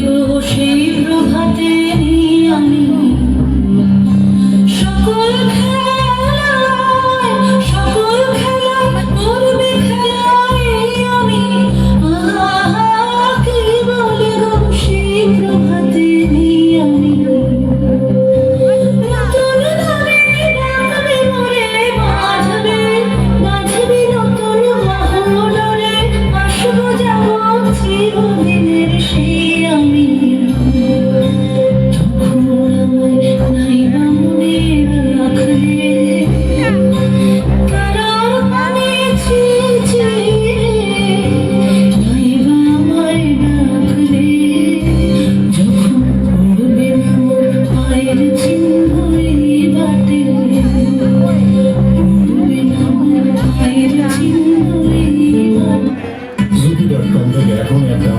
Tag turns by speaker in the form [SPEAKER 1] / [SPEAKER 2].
[SPEAKER 1] গো সেই প্রভাতে আমি